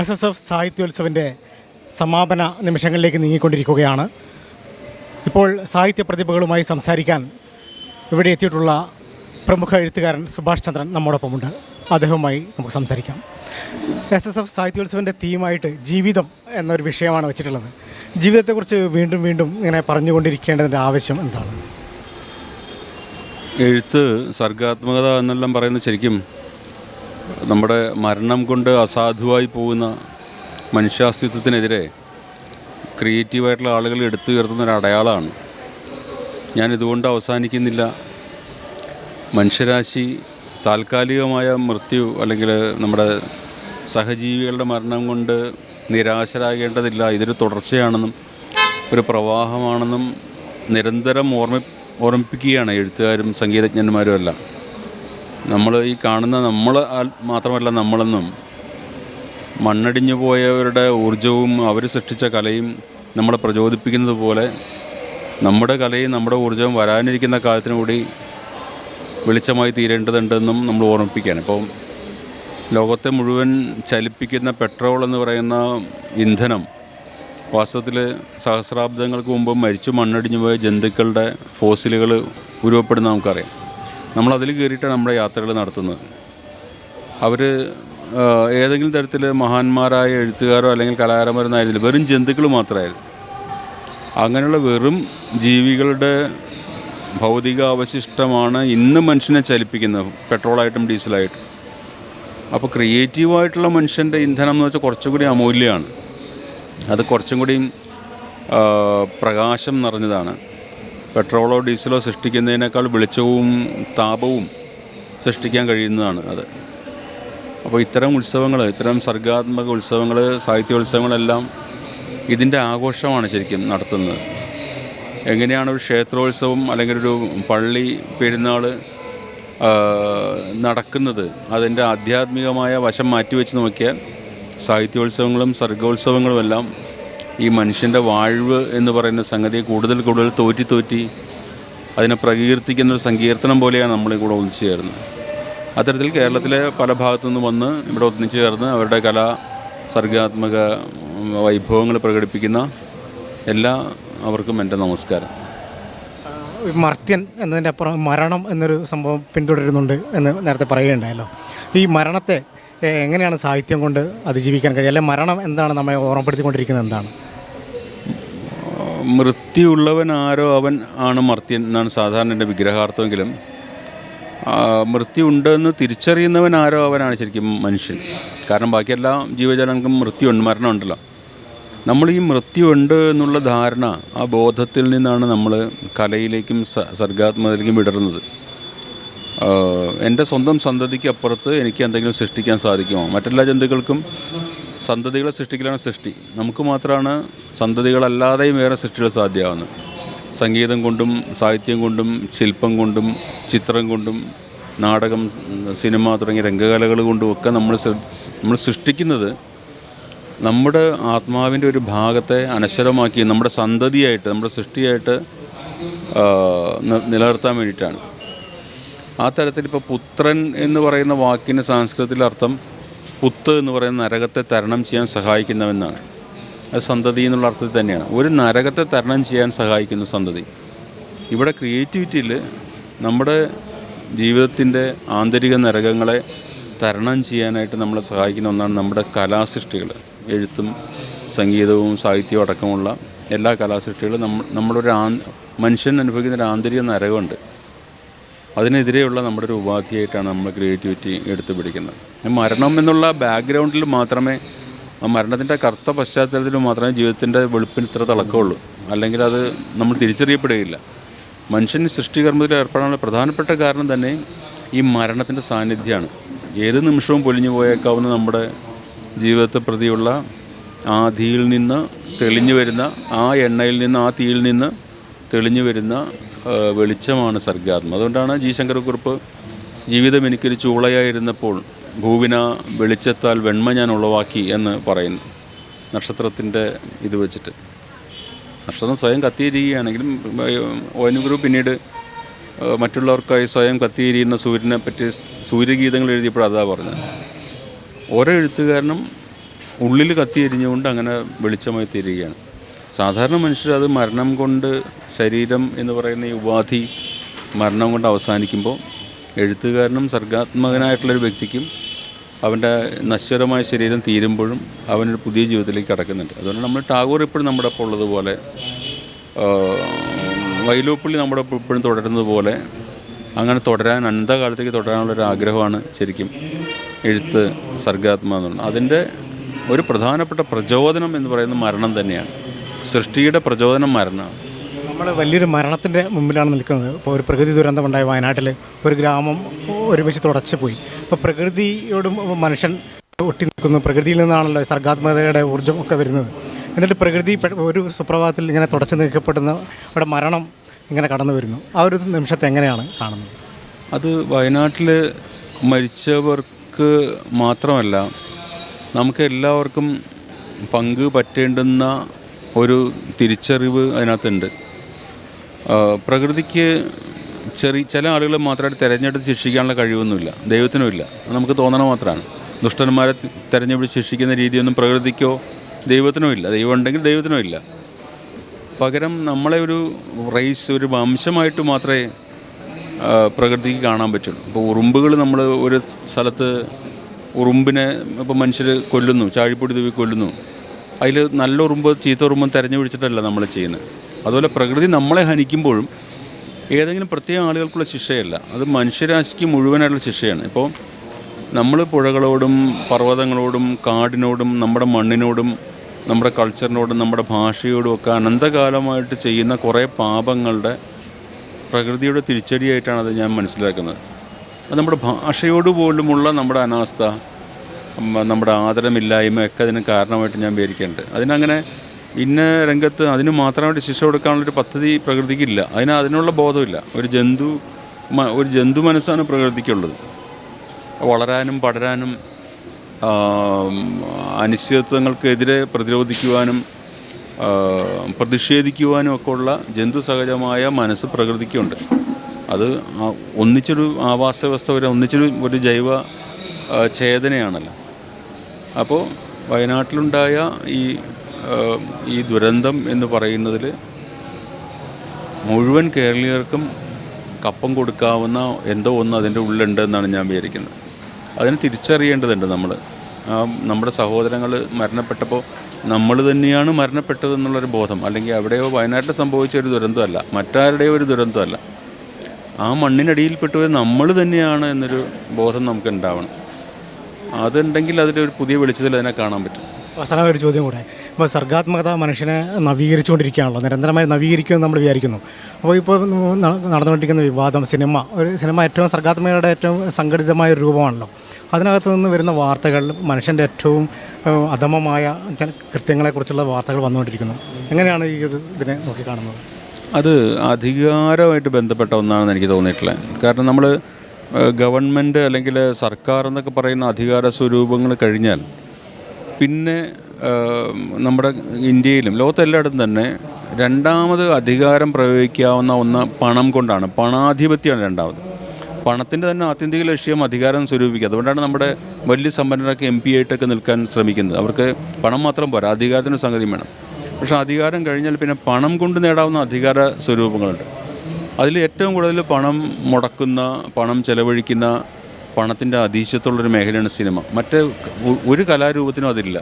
S S F സാഹിത്യോത്സവിന്റെ സമാപന നിമിഷങ്ങളിലേക്ക് നീങ്ങിക്കൊണ്ടിരിക്കുകയാണ്. ഇപ്പോൾ സാഹിത്യ പ്രതിഭകളുമായി സംസാരിക്കാൻ ഇവിടെ എത്തിയിട്ടുള്ള പ്രമുഖ എഴുത്തുകാരൻ സുഭാഷ് ചന്ദ്രൻ നമ്മോടൊപ്പമുണ്ട്. അദ്ദേഹവുമായി നമുക്ക് സംസാരിക്കാം. എസ് എസ് എഫ് സാഹിത്യോത്സവന്റെ തീമായിട്ട് ജീവിതം എന്നൊരു വിഷയമാണ് വെച്ചിട്ടുള്ളത്. ജീവിതത്തെക്കുറിച്ച് വീണ്ടും വീണ്ടും ഇങ്ങനെ പറഞ്ഞുകൊണ്ടിരിക്കേണ്ടതിന്റെ ആവശ്യം എന്താണ്? എഴുത്ത് സർഗാത്മകത എന്നെല്ലാം പറയുന്നത് ശരിക്കും നമ്മുടെ മരണം കൊണ്ട് അസാധുവായി പോകുന്ന മനുഷ്യാസ്തിത്വത്തിനെതിരെ ക്രിയേറ്റീവായിട്ടുള്ള ആളുകൾ എടുത്തു ഉയർത്തുന്ന ഒരു അടയാളമാണ്. ഞാൻ ഇതുകൊണ്ട് അവസാനിക്കുന്നില്ല. മനുഷ്യരാശി താൽക്കാലികമായ മൃത്യു അല്ലെങ്കിൽ നമ്മുടെ സഹജീവികളുടെ മരണം കൊണ്ട് നിരാശരാകേണ്ടതില്ല. ഇതൊരു തുടർച്ചയാണെന്നും ഒരു പ്രവാഹമാണെന്നും നിരന്തരം ഓർമ്മ ഓർമ്മിപ്പിക്കുകയാണ് എഴുത്തുകാരും സംഗീതജ്ഞന്മാരും എല്ലാം. നമ്മൾ ഈ കാണുന്ന നമ്മൾ മാത്രമല്ല നമ്മളെന്നും മണ്ണടിഞ്ഞു പോയവരുടെ ഊർജവും അവർ സൃഷ്ടിച്ച കലയും നമ്മളെ പ്രചോദിപ്പിക്കുന്നത് പോലെ നമ്മുടെ കലയും നമ്മുടെ ഊർജവും വരാനിരിക്കുന്ന കാലത്തിനു കൂടി വെളിച്ചമായി തീരേണ്ടതുണ്ടെന്നും നമ്മൾ ഓർമ്മിപ്പിക്കുകയാണ്. ഇപ്പം ലോകത്തെ മുഴുവൻ ചലിപ്പിക്കുന്ന പെട്രോൾ എന്ന് പറയുന്ന ഇന്ധനം വാസ്തവത്തിൽ സഹസ്രാബ്ദങ്ങൾക്ക് മുമ്പ് മരിച്ചു മണ്ണടിഞ്ഞു പോയ ജന്തുക്കളുടെ ഫോസിലുകൾ ഉരുവപ്പെടുന്ന നമുക്കറിയാം. നമ്മളതിൽ കയറിയിട്ടാണ് നമ്മുടെ യാത്രകൾ നടത്തുന്നത്. അവർ ഏതെങ്കിലും തരത്തിൽ മഹാന്മാരായ എഴുത്തുകാരോ അല്ലെങ്കിൽ കലാകാരന്മാരോ ആയിരുന്നില്ല വെറും ജന്തുക്കൾ മാത്രമായിരുന്നു. അങ്ങനെയുള്ള വെറും ജീവികളുടെ ഭൗതിക അവശിഷ്ടമാണ് ഇന്ന് മനുഷ്യനെ ചലിപ്പിക്കുന്നത് പെട്രോളായിട്ടും ഡീസലായിട്ടും. അപ്പോൾ ക്രിയേറ്റീവായിട്ടുള്ള മനുഷ്യന്റെ ഇന്ധനം എന്ന് വെച്ചാൽ കുറച്ചും കൂടി അമൂല്യമാണ്. അത് കുറച്ചും കൂടിയും പ്രകാശം നിറഞ്ഞതാണ്. പെട്രോളോ ഡീസലോ സൃഷ്ടിക്കുന്നതിനേക്കാൾ വെളിച്ചവും താപവും സൃഷ്ടിക്കാൻ കഴിയുന്നതാണ് അത്. അപ്പോൾ ഇത്തരം ഉത്സവങ്ങൾ ഇത്തരം സർഗാത്മക ഉത്സവങ്ങൾ സാഹിത്യോത്സവങ്ങളെല്ലാം ഇതിന്റെ ആഘോഷമാണ് ശരിക്കും നടത്തുന്നത്. എങ്ങനെയാണ് ഒരു ക്ഷേത്രോത്സവം അല്ലെങ്കിൽ ഒരു പള്ളി പെരുന്നാൾ നടക്കുന്നത്? അതിന്റെ ആധ്യാത്മികമായ വശം മാറ്റിവെച്ച് നോക്കിയാൽ സാഹിത്യോത്സവങ്ങളും സർഗോത്സവങ്ങളും എല്ലാം ഈ മനുഷ്യന്റെ വാഴ്വ് എന്ന് പറയുന്ന സംഗതി കൂടുതൽ കൂടുതൽ തോറ്റി തോറ്റി അതിനെ പ്രകീർത്തിക്കുന്ന ഒരു സങ്കീർത്തനം പോലെയാണ് നമ്മളിൽ കൂടെ ഒന്നിച്ചു ചേർന്നത് അത്തരത്തിൽ കേരളത്തിലെ പല ഭാഗത്തു നിന്ന് വന്ന് ഇവിടെ ഒന്നിച്ചു ചേർന്ന് അവരുടെ കലാ സർഗാത്മക വൈഭവങ്ങൾ പ്രകടിപ്പിക്കുന്ന എല്ലാ അവർക്കും എന്റെ നമസ്കാരം. മർത്യൻ എന്നതിന്റെ അപ്പുറം മരണം എന്നൊരു സംഭവം പിന്തുടരുന്നുണ്ട് എന്ന് നേരത്തെ പറയുകയുണ്ടായല്ലോ. ഈ മരണത്തെ എങ്ങനെയാണ് സാഹിത്യം കൊണ്ട് അതിജീവിക്കാൻ കഴിയുക? അല്ലെങ്കിൽ മരണം എന്താണ് നമ്മെ ഓർമ്മപ്പെടുത്തിക്കൊണ്ടിരിക്കുന്നത് എന്താണ്? മൃത്യുള്ളവൻ ആരോ അവൻ ആണ് മർത്യൻ എന്നാണ് സാധാരണ എന്റെ വിഗ്രഹാർത്ഥമെങ്കിലും മൃത്യുണ്ടെന്ന് തിരിച്ചറിയുന്നവൻ ആരോ അവനാണ് ശരിക്കും മനുഷ്യൻ. കാരണം ബാക്കി ജീവജാലങ്ങൾക്കും മൃത്യുണ്ട് മരണമുണ്ടല്ലോ. നമ്മൾ ഈ മൃത്യുണ്ട് എന്നുള്ള ധാരണ ആ ബോധത്തിൽ നിന്നാണ് നമ്മൾ കലയിലേക്കും സ- സർഗാത്മകതയിലേക്കും വിടരുന്നത്. എന്റെ സ്വന്തം സന്തതിക്ക് അപ്പുറത്ത് എനിക്ക് എന്തെങ്കിലും സൃഷ്ടിക്കാൻ സാധിക്കുമോ? മറ്റെല്ലാ ജന്തുക്കൾക്കും സന്തതികളെ സൃഷ്ടിക്കലാണ് സൃഷ്ടി. നമുക്ക് മാത്രമാണ് സന്തതികളല്ലാതെയും വേറെ സൃഷ്ടികൾ സാധ്യമാകുന്നത്. സംഗീതം കൊണ്ടും സാഹിത്യം കൊണ്ടും ശില്പം കൊണ്ടും ചിത്രം കൊണ്ടും നാടകം സിനിമ തുടങ്ങിയ രംഗകലകൾ കൊണ്ടും ഒക്കെ നമ്മൾ നമ്മൾ സൃഷ്ടിക്കുന്നത് നമ്മുടെ ആത്മാവിന്റെ ഒരു ഭാഗത്തെ അനശ്വരമാക്കി നമ്മുടെ സന്തതിയായിട്ട് നമ്മുടെ സൃഷ്ടിയായിട്ട് നിലനിർത്താൻ വേണ്ടിയിട്ടാണ്. ആ തരത്തിൽ ഇപ്പോൾ പുത്രൻ എന്ന് പറയുന്ന വാക്കിന് സംസ്കൃതത്തിൽ അർത്ഥം പുത്ത് എന്ന് പറയുന്ന നരകത്തെ തരണം ചെയ്യാൻ സഹായിക്കുന്നവെന്നാണ് അത് സന്തതി എന്നുള്ള അർത്ഥത്തിൽ തന്നെയാണ്. ഒരു നരകത്തെ തരണം ചെയ്യാൻ സഹായിക്കുന്ന സന്തതി. ഇവിടെ ക്രിയേറ്റിവിറ്റിയിൽ നമ്മുടെ ജീവിതത്തിന്റെ ആന്തരിക നരകങ്ങളെ തരണം ചെയ്യാനായിട്ട് നമ്മളെ സഹായിക്കുന്ന ഒന്നാണ് നമ്മുടെ കലാസൃഷ്ടികൾ. എഴുത്തും സംഗീതവും സാഹിത്യവും അടക്കമുള്ള എല്ലാ കലാസൃഷ്ടികളും നമ്മൾ നമ്മളൊരു മനുഷ്യൻ അനുഭവിക്കുന്ന ഒരു ആന്തരിക നരകമുണ്ട്. അതിനെതിരെയുള്ള നമ്മുടെ ഒരു ഉപാധിയായിട്ടാണ് നമ്മൾ ക്രിയേറ്റിവിറ്റി എടുത്തു പിടിക്കുന്നത്. മരണം എന്നുള്ള ബാക്ക്ഗ്രൗണ്ടിൽ മാത്രമേ മരണത്തിന്റെ കറുത്ത പശ്ചാത്തലത്തിൽ മാത്രമേ ജീവിതത്തിന്റെ വെളുപ്പിന് ഇത്ര തിളക്കമുള്ളൂ. അല്ലെങ്കിൽ അത് നമ്മൾ തിരിച്ചറിയപ്പെടുകയില്ല. മനുഷ്യൻ സൃഷ്ടികർമ്മത്തിൽ ഏർപ്പെടാനുള്ള പ്രധാനപ്പെട്ട കാരണം തന്നെ ഈ മരണത്തിന്റെ സാന്നിധ്യമാണ്. ഏത് നിമിഷവും പൊലിഞ്ഞു പോയേക്കാവുന്ന നമ്മുടെ ജീവിതത്തെ പ്രതിയുള്ള ആ തീയിൽ നിന്ന് തെളിഞ്ഞു വരുന്ന ആ എണ്ണയിൽ നിന്ന് ആ തീയിൽ നിന്ന് തെളിഞ്ഞു വരുന്ന വെളിച്ചമാണ് സർഗാത്മം അതുകൊണ്ടാണ് ജി ശങ്കരക്കുറുപ്പ് ജീവിതം എനിക്കൊരു ചൂളയായിരുന്നപ്പോൾ ഭൂവിന വെളിച്ചത്താൽ വെണ്മ ഞാൻ ഉളവാക്കി എന്ന് പറയുന്നു നക്ഷത്രത്തിന്റെ ഇത് വെച്ചിട്ട്. നക്ഷത്രം സ്വയം കത്തിയിരിക്കുകയാണെങ്കിലും ഗ്രൂപ്പ് പിന്നീട് മറ്റുള്ളവർക്കായി സ്വയം കത്തിയിരിക്കുന്ന സൂര്യനെ പറ്റി സൂര്യഗീതങ്ങൾ എഴുതിയപ്പോൾ അതാ പറഞ്ഞത്. ഓരോ എഴുത്തുകാരനും ഉള്ളിൽ കത്തിയെരിഞ്ഞുകൊണ്ട് അങ്ങനെ വെളിച്ചമായി തീരുകയാണ്. സാധാരണ മനുഷ്യർ അത് മരണം കൊണ്ട് ശരീരം എന്ന് പറയുന്ന ഈ ഉപാധി മരണം കൊണ്ട് അവസാനിക്കുമ്പോൾ എഴുത്തുകാരനും സർഗാത്മകനായിട്ടുള്ളൊരു വ്യക്തിക്കും അവന്റെ നശ്വരമായ ശരീരം തീരുമ്പോഴും അവനൊരു പുതിയ ജീവിതത്തിലേക്ക് കടക്കുന്നുണ്ട്. അതുകൊണ്ട് നമ്മൾ ടാഗോർ ഇപ്പോഴും നമ്മുടെ ഒപ്പം ഉള്ളതുപോലെ വൈലോപ്പള്ളി നമ്മുടെ ഇപ്പോഴും തുടരുന്നത് പോലെ അങ്ങനെ തുടരാൻ അനന്തകാലത്തേക്ക് തുടരാനുള്ളൊരു ആഗ്രഹമാണ് ശരിക്കും എഴുത്ത് സർഗാത്മ എന്നുള്ളത് അതിന്റെ ഒരു പ്രധാനപ്പെട്ട പ്രചോദനം എന്ന് പറയുന്നത് മരണം തന്നെയാണ്. സൃഷ്ടിയുടെ പ്രചോദനം മരണമാണ് നമ്മൾ വലിയൊരു മരണത്തിന്റെ മുമ്പിലാണ് നിൽക്കുന്നത്. ഇപ്പോൾ ഒരു പ്രകൃതി ദുരന്തമുണ്ടായ വയനാട്ടിൽ ഒരു ഗ്രാമം ഒരുമിച്ച് തുടച്ചു പോയി. അപ്പോൾ പ്രകൃതിയോടും മനുഷ്യൻ ഒട്ടി നിൽക്കുന്നു. പ്രകൃതിയിൽ നിന്നാണല്ലോ സർഗാത്മകതയുടെ ഊർജം ഒക്കെ വരുന്നത്. എന്നിട്ട് പ്രകൃതി ഒരു സുപ്രഭാതത്തിൽ ഇങ്ങനെ തുടച്ചു നിൽക്കപ്പെടുന്ന അവിടെ മരണം ഇങ്ങനെ കടന്നു വരുന്നു. ആ ഒരു നിമിഷത്തെ എങ്ങനെയാണ് കാണുന്നത്? അത് വയനാട്ടിൽ മരിച്ചവർക്ക് മാത്രമല്ല നമുക്ക് എല്ലാവർക്കും പങ്ക് പറ്റേണ്ടുന്ന ഒരു തിരിച്ചറിവ് അതിനകത്തുണ്ട്. പ്രകൃതിക്ക് ചെറിയ ചില ആളുകൾ മാത്രമായിട്ട് തിരഞ്ഞെടുത്ത് ശിക്ഷിക്കാനുള്ള കഴിവൊന്നുമില്ല. ദൈവത്തിനുമില്ല. നമുക്ക് തോന്നണ മാത്രമാണ്. ദുഷ്ടന്മാരെ തിരഞ്ഞെടുപ്പ് ശിക്ഷിക്കുന്ന രീതിയൊന്നും പ്രകൃതിക്കോ ദൈവത്തിനോ ഇല്ല ദൈവം ഉണ്ടെങ്കിൽ ദൈവത്തിനോ ഇല്ല പകരം നമ്മളെ ഒരു റൈസ് ഒരു വംശമായിട്ട് മാത്രമേ പ്രകൃതിക്ക് കാണാൻ പറ്റുള്ളൂ. ഇപ്പോൾ ഉറുമ്പുകൾ നമ്മൾ ഒരു സ്ഥലത്ത് ഉറുമ്പിനെ ഇപ്പോൾ മനുഷ്യർ കൊല്ലുന്നു ചാഴിപ്പൊടി തൂവി കൊല്ലുന്നു. അതിൽ നല്ല ഉറുമ്പ് ചീത്ത ഉറുമ്പും തെരഞ്ഞു പിടിച്ചിട്ടല്ല നമ്മൾ ചെയ്യുന്നത്. അതുപോലെ പ്രകൃതി നമ്മളെ ഹനിക്കുമ്പോഴും ഏതെങ്കിലും പ്രത്യേക ആളുകൾക്കുള്ള ശിക്ഷയല്ല. അത് മനുഷ്യരാശിക്ക് മുഴുവനായിട്ടുള്ള ശിക്ഷയാണ്. ഇപ്പോൾ നമ്മൾ പുഴകളോടും പർവതങ്ങളോടും കാടിനോടും നമ്മുടെ മണ്ണിനോടും നമ്മുടെ കൾച്ചറിനോടും നമ്മുടെ ഭാഷയോടും ഒക്കെ അനന്തകാലമായിട്ട് ചെയ്യുന്ന കുറേ പാപങ്ങളുടെ പ്രകൃതിയുടെ തിരിച്ചടിയായിട്ടാണ് അത് ഞാൻ മനസ്സിലാക്കുന്നത്. അത് നമ്മുടെ ഭാഷയോട് പോലുമുള്ള നമ്മുടെ അനാസ്ഥ നമ്മുടെ ആദരമില്ലായ്മ ഒക്കെ അതിന് കാരണമായിട്ട് ഞാൻ വിചാരിക്കുന്നുണ്ട്. അതിനങ്ങനെ ഇന്ന രംഗത്ത് അതിന് മാത്രമായിട്ട് ശിക്ഷ കൊടുക്കാനുള്ളൊരു പദ്ധതി പ്രകൃതിക്കില്ല. അതിന് അതിനുള്ള ബോധമില്ല. ഒരു ജന്തു ഒരു ജന്തു മനസ്സാണ് പ്രകൃതിക്കുള്ളത്. വളരാനും പടരാനും അനിശ്ചിതത്വങ്ങൾക്കെതിരെ പ്രതിരോധിക്കുവാനും പ്രതിഷേധിക്കുവാനും ഒക്കെ ഉള്ള ജന്തു സഹജമായ മനസ്സ് പ്രകൃതിക്കുണ്ട്. അത് ഒന്നിച്ചൊരു ആവാസ വ്യവസ്ഥ ഒരു ഒന്നിച്ചൊരു ഒരു ജൈവ ചേതനയാണല്ലോ അപ്പോൾ വയനാട്ടിലുണ്ടായ ഈ ഈ ദുരന്തം എന്ന് പറയുന്നതിൽ മുഴുവൻ കേരളീയർക്കും കപ്പം കൊടുക്കാവുന്ന എന്തോ ഒന്ന് അതിന്റെ ഉള്ളുണ്ട് എന്നാണ് ഞാൻ വിചാരിക്കുന്നത്. അതിനെ തിരിച്ചറിയേണ്ടതുണ്ട് നമ്മൾ നമ്മുടെ സഹോദരങ്ങൾ മരണപ്പെട്ടപ്പോൾ നമ്മൾ തന്നെയാണ് മരണപ്പെട്ടത് എന്നുള്ളൊരു ബോധം. അല്ലെങ്കിൽ അവിടെയോ വയനാട്ടിൽ സംഭവിച്ച ഒരു ദുരന്തമല്ല മറ്റാരുടെയോ ഒരു ദുരന്തമല്ല. ആ മണ്ണിനടിയിൽപ്പെട്ടവർ നമ്മൾ തന്നെയാണ് എന്നൊരു ബോധം നമുക്ക് ഉണ്ടാവണം അതുണ്ടെങ്കിൽ അതിലൊരു പുതിയ വെളിച്ചത്തിൽ അതിനെ കാണാൻ പറ്റും. അവസാനമായ ഒരു ചോദ്യം കൂടെ. ഇപ്പോൾ സർഗാത്മകത മനുഷ്യനെ നവീകരിച്ചുകൊണ്ടിരിക്കുകയാണല്ലോ നിരന്തരമായി നവീകരിക്കുമെന്ന് നമ്മൾ വിചാരിക്കുന്നു. അപ്പോൾ ഇപ്പോൾ നടന്നുകൊണ്ടിരിക്കുന്ന വിവാദം സിനിമ ഒരു സിനിമ ഏറ്റവും സർഗാത്മകയുടെ ഏറ്റവും സംഘടിതമായ ഒരു രൂപമാണല്ലോ. അതിനകത്ത് നിന്ന് വരുന്ന വാർത്തകൾ മനുഷ്യന്റെ ഏറ്റവും അധമമായ കൃത്യങ്ങളെക്കുറിച്ചുള്ള വാർത്തകൾ വന്നുകൊണ്ടിരിക്കുന്നു. എങ്ങനെയാണ് ഈ ഒരു ഇതിനെ നോക്കിക്കാണുന്നത് അത് അധികാരമായിട്ട് ബന്ധപ്പെട്ട ഒന്നാണെന്ന് എനിക്ക് തോന്നിയിട്ടുള്ളത് കാരണം നമ്മൾ ഗവൺമെന്റ് അല്ലെങ്കിൽ സർക്കാർ എന്നൊക്കെ പറയുന്ന അധികാര സ്വരൂപങ്ങൾ കഴിഞ്ഞാൽ പിന്നെ നമ്മുടെ ഇന്ത്യയിലും ലോകത്തെല്ലായിടത്തും തന്നെ രണ്ടാമത് അധികാരം പ്രയോഗിക്കാവുന്ന ഒന്ന് പണം കൊണ്ടാണ് പണാധിപത്യമാണ് രണ്ടാമത്. പണത്തിന്റെ തന്നെ ആത്യന്തിക ലക്ഷ്യം അധികാരം സ്വരൂപിക്കുക. അതുകൊണ്ടാണ് നമ്മുടെ വലിയ സമ്പന്നരൊക്കെ എം പി ആയിട്ടൊക്കെ നിൽക്കാൻ ശ്രമിക്കുന്നത്. അവർക്ക് പണം മാത്രം പോരാ അധികാരത്തിന് സംഗതി വേണം. പക്ഷേ അധികാരം കഴിഞ്ഞാൽ പിന്നെ പണം കൊണ്ട് നേടാവുന്ന അധികാര സ്വരൂപങ്ങളുണ്ട്. അതിൽ ഏറ്റവും കൂടുതൽ പണം മുടക്കുന്ന പണം ചെലവഴിക്കുന്ന പണത്തിന്റെ അതീശത്തുള്ളൊരു മേഖലയാണ് സിനിമ. മറ്റ് ഒരു കലാരൂപത്തിനും അതില്ല.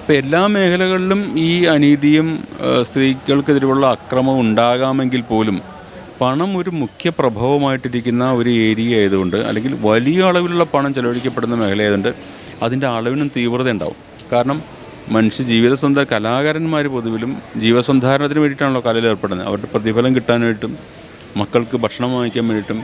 ഇപ്പോൾ എല്ലാ മേഖലകളിലും ഈ അനീതിയും സ്ത്രീകൾക്കെതിരെയുള്ള അക്രമം ഉണ്ടാകാമെങ്കിൽ പോലും പണം ഒരു മുഖ്യ പ്രഭവമായിട്ടിരിക്കുന്ന ഒരു ഏരിയ ആയതുകൊണ്ട് അല്ലെങ്കിൽ വലിയ അളവിലുള്ള പണം ചെലവഴിക്കപ്പെടുന്ന മേഖലയായതുകൊണ്ട് അതിന്റെ അളവിനും തീവ്രത ഉണ്ടാവും. കാരണം മനുഷ്യ ജീവിതസന്ധ കലാകാരന്മാർ പൊതുവിലും ജീവസന്ധാരണത്തിന് വേണ്ടിയിട്ടാണല്ലോ കലയിൽ ഏർപ്പെടുന്നത്. അവരുടെ പ്രതിഫലം കിട്ടാനായിട്ടും മക്കൾക്ക് ഭക്ഷണം വാങ്ങിക്കാൻ വേണ്ടിയിട്ടും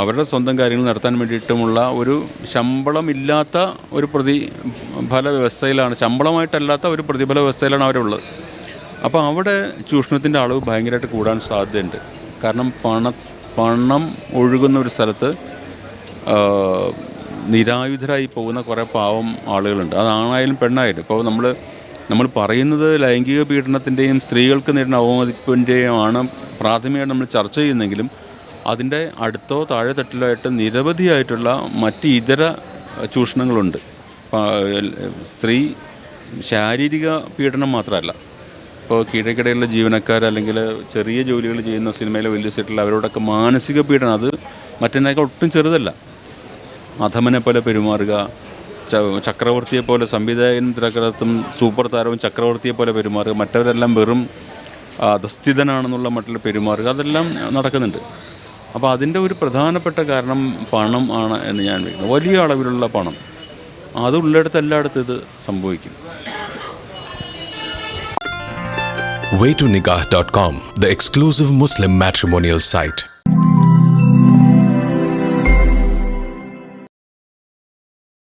അവരുടെ സ്വന്തം കാര്യങ്ങൾ നടത്താൻ വേണ്ടിയിട്ടുമുള്ള ഒരു ശമ്പളമില്ലാത്ത ഒരു പ്രതിഫല വ്യവസ്ഥയിലാണ് ശമ്പളമായിട്ടല്ലാത്ത ഒരു പ്രതിഫല വ്യവസ്ഥയിലാണ് അവരുള്ളത്. അപ്പോൾ അവിടെ ചൂഷണത്തിന്റെ അളവ് ഭയങ്കരമായിട്ട് കൂടാൻ സാധ്യതയുണ്ട്. കാരണം പണ പണം ഒഴുകുന്ന ഒരു സ്ഥലത്ത് നിരായുധരായി പോകുന്ന കുറേ പാവം ആളുകളുണ്ട്. അത് ആണായാലും പെണ്ണായാലും. ഇപ്പോൾ നമ്മൾ നമ്മൾ പറയുന്നത് ലൈംഗിക പീഡനത്തിന്റെയും സ്ത്രീകൾക്ക് നേരിടുന്ന അവമതിപ്പിന്റെയും ആണ് പ്രാഥമികമായിട്ട് നമ്മൾ ചർച്ച ചെയ്യുന്നെങ്കിലും അതിന്റെ അടുത്തോ താഴെ തട്ടിലായിട്ട് നിരവധിയായിട്ടുള്ള മറ്റ് ഇതര ചൂഷണങ്ങളുണ്ട്. സ്ത്രീ ശാരീരിക പീഡനം മാത്രമല്ല. ഇപ്പോൾ കീഴക്കിടയിലുള്ള ജീവനക്കാർ അല്ലെങ്കിൽ ചെറിയ ജോലികൾ ചെയ്യുന്ന സിനിമയിലെ വലിയ സെറ്റിൽ അവരോടൊക്കെ മാനസിക പീഡനം അത് മറ്റേതിനേക്കാൾ ഒട്ടും ചെറുതല്ല. അധമനെ പോലെ പെരുമാറുക ച- ചക്രവർത്തിയെ പോലെ സംവിധായകനും തിരക്കഥത്തും സൂപ്പർ താരവും ചക്രവർത്തിയെ പോലെ പെരുമാറുക മറ്റവരെല്ലാം വെറും അധസ്ഥിതനാണെന്നുള്ള മട്ടിൽ പെരുമാറുക അതെല്ലാം നടക്കുന്നുണ്ട്. അപ്പോൾ അതിന്റെ ഒരു പ്രധാനപ്പെട്ട കാരണം പണം ആണ് എന്ന് ഞാൻ വിളിക്കുന്നത് വലിയ അളവിലുള്ള പണം. അത് അതുള്ളിടത്ത് എല്ലായിടത്തും ഇത് സംഭവിക്കും. Waytonikah.com, the exclusive Muslim matrimonial site.